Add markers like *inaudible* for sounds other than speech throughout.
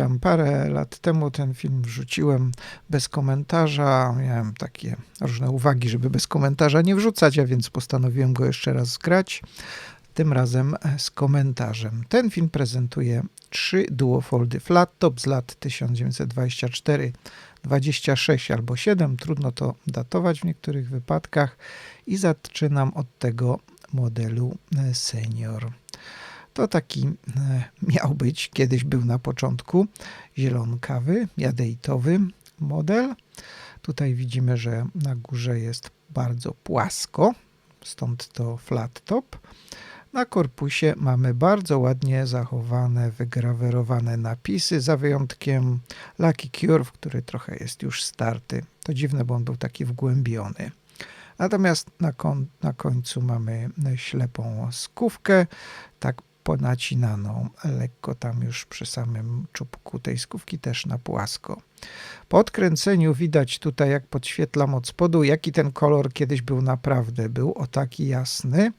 Witam. Parę lat temu ten film wrzuciłem bez komentarza. Miałem takie różne uwagi, żeby bez komentarza nie wrzucać, a więc postanowiłem go jeszcze raz zgrać. Tym razem z komentarzem. Ten film prezentuje trzy duofoldy flattop z lat 1924 26 albo 7, trudno to datować w niektórych wypadkach i zaczynam od tego modelu senior. To taki e, miał być, kiedyś był na początku, zielonkawy, jadejtowy model. Tutaj widzimy, że na górze jest bardzo płasko, stąd to flat top. Na korpusie mamy bardzo ładnie zachowane, wygrawerowane napisy, za wyjątkiem Lucky Curve, który trochę jest już starty. To dziwne, bo on był taki wgłębiony. Natomiast na, kon na końcu mamy ślepą skówkę, tak ponacinaną, lekko tam już przy samym czubku tej skówki też na płasko. Po odkręceniu widać tutaj, jak podświetlam od spodu, jaki ten kolor kiedyś był naprawdę. Był o taki jasny,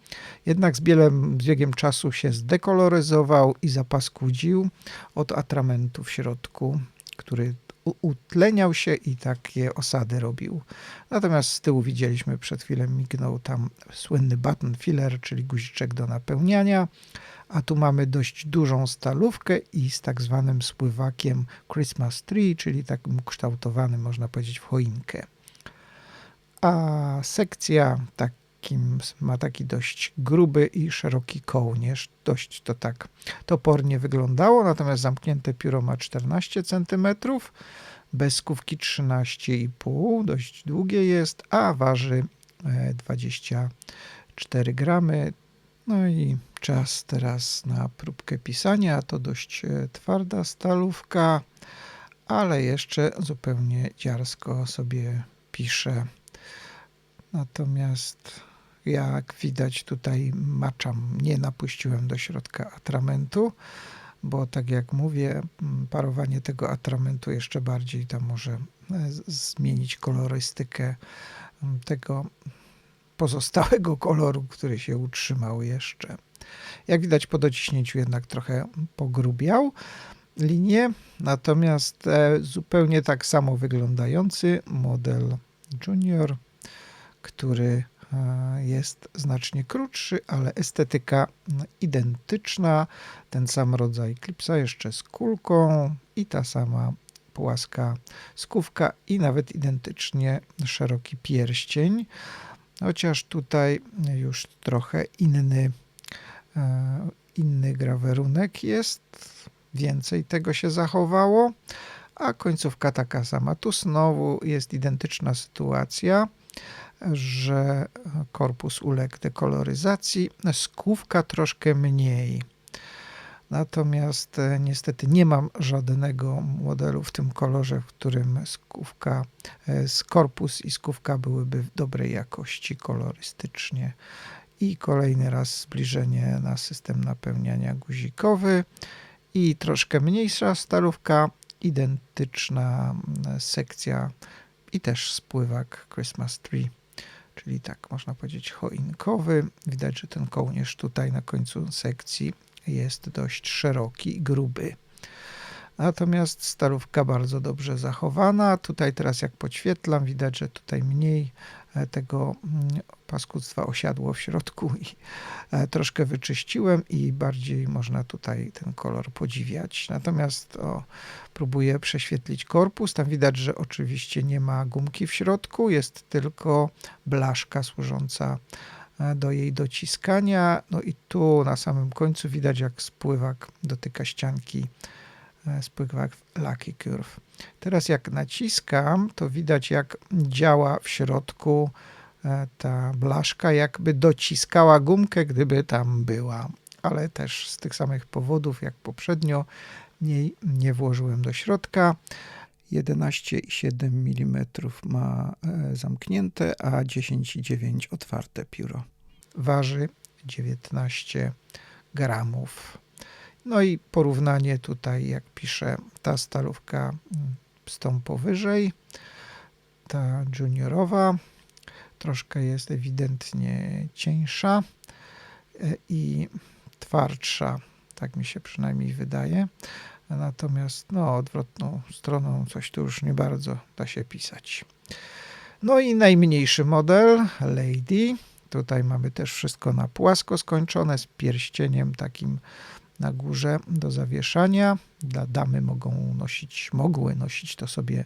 jednak z, bielem, z biegiem czasu się zdekoloryzował i zapaskudził od atramentu w środku, który utleniał się i takie osady robił. Natomiast z tyłu widzieliśmy przed chwilą mignął tam słynny button filler, czyli guziczek do napełniania a tu mamy dość dużą stalówkę i z tak zwanym spływakiem Christmas Tree, czyli takim kształtowanym, można powiedzieć, w choinkę. A sekcja takim, ma taki dość gruby i szeroki kołnierz. Dość to tak topornie wyglądało, natomiast zamknięte pióro ma 14 cm, bez skówki 13,5, dość długie jest, a waży 24 e, gramy. No i czas teraz na próbkę pisania. To dość e, twarda stalówka, ale jeszcze zupełnie dziarsko sobie piszę. Natomiast jak widać tutaj maczam, nie napuściłem do środka atramentu, bo tak jak mówię, parowanie tego atramentu jeszcze bardziej tam może e, zmienić kolorystykę tego pozostałego *laughs* koloru, który się utrzymał jeszcze. Jak widać po dociśnięciu jednak trochę pogrubiał linię, natomiast e, zupełnie tak samo wyglądający model Junior, który jest znacznie krótszy, ale estetyka identyczna, ten sam rodzaj klipsa jeszcze z kulką i ta sama płaska skówka i nawet identycznie szeroki pierścień, chociaż tutaj już trochę inny E, inny grawerunek jest, więcej tego się zachowało, a końcówka taka sama. Tu znowu jest identyczna sytuacja, że korpus uległ dekoloryzacji, skówka troszkę mniej. Natomiast e, niestety nie mam żadnego modelu w tym kolorze, w którym skówka, e, korpus i skówka byłyby w dobrej jakości kolorystycznie i kolejny raz zbliżenie na system napełniania guzikowy i troszkę mniejsza stalówka, identyczna sekcja i też spływak Christmas Tree, czyli tak można powiedzieć choinkowy. Widać, że ten kołnierz tutaj na końcu sekcji jest dość szeroki i gruby. Natomiast stalówka bardzo dobrze zachowana. Tutaj teraz jak podświetlam, widać, że tutaj mniej e, tego mm, paskudztwa osiadło w środku i e, troszkę wyczyściłem i bardziej można tutaj ten kolor podziwiać. Natomiast o, próbuję prześwietlić korpus. Tam widać, że oczywiście nie ma gumki w środku, jest tylko blaszka służąca e, do jej dociskania. No i tu na samym końcu widać, jak spływak dotyka ścianki E, spływak Lucky Curve. Teraz jak naciskam, to widać jak działa w środku ta blaszka, jakby dociskała gumkę, gdyby tam była. Ale też z tych samych powodów jak poprzednio nie, nie włożyłem do środka. 11,7 mm ma e, zamknięte, a 10,9 otwarte pióro. Waży 19 gramów. No i porównanie tutaj, jak piszę, ta stalówka mm, z tą powyżej, ta juniorowa, troszkę jest ewidentnie cieńsza e, i twardsza, tak mi się przynajmniej wydaje. Natomiast no, odwrotną stroną coś tu już nie bardzo da się pisać. No i najmniejszy model, Lady. Tutaj mamy też wszystko na płasko skończone z pierścieniem takim na górze do zawieszania. Dla damy mogą nosić, mogły nosić to sobie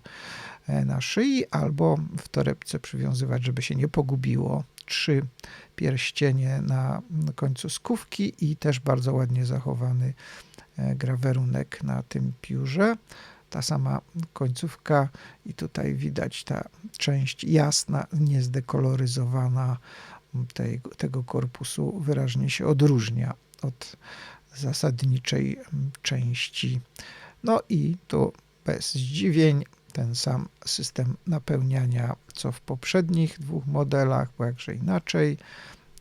e, na szyi albo w torebce przywiązywać, żeby się nie pogubiło. Trzy pierścienie na końcu skówki i też bardzo ładnie zachowany e, grawerunek na tym piórze. Ta sama końcówka i tutaj widać ta część jasna, niezdekoloryzowana tej, tego korpusu wyraźnie się odróżnia od zasadniczej części. No i tu bez zdziwień ten sam system napełniania co w poprzednich dwóch modelach, bo jakże inaczej.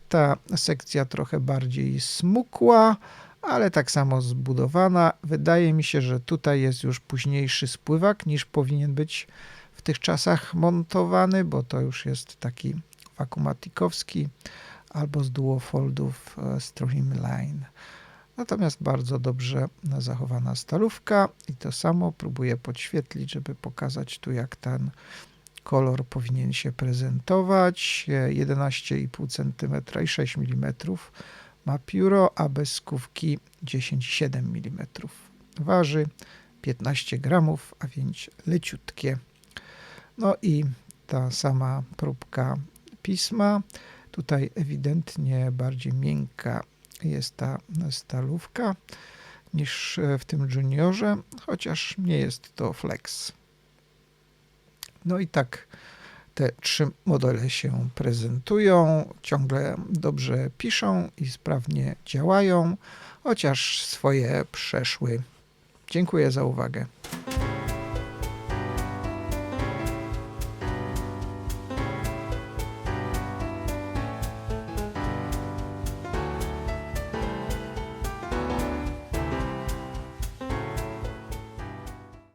Ta sekcja trochę bardziej smukła, ale tak samo zbudowana. Wydaje mi się, że tutaj jest już późniejszy spływak niż powinien być w tych czasach montowany, bo to już jest taki wakumatikowski albo z duofoldów e, Streamline. Natomiast bardzo dobrze zachowana stalówka i to samo próbuję podświetlić, żeby pokazać tu jak ten kolor powinien się prezentować. 11,5 cm i 6 mm ma pióro, a bez skówki 10,7 mm. Waży 15 gramów, a więc leciutkie. No i ta sama próbka pisma. Tutaj ewidentnie bardziej miękka jest ta stalówka niż w tym juniorze, chociaż nie jest to flex. No i tak te trzy modele się prezentują, ciągle dobrze piszą i sprawnie działają, chociaż swoje przeszły. Dziękuję za uwagę.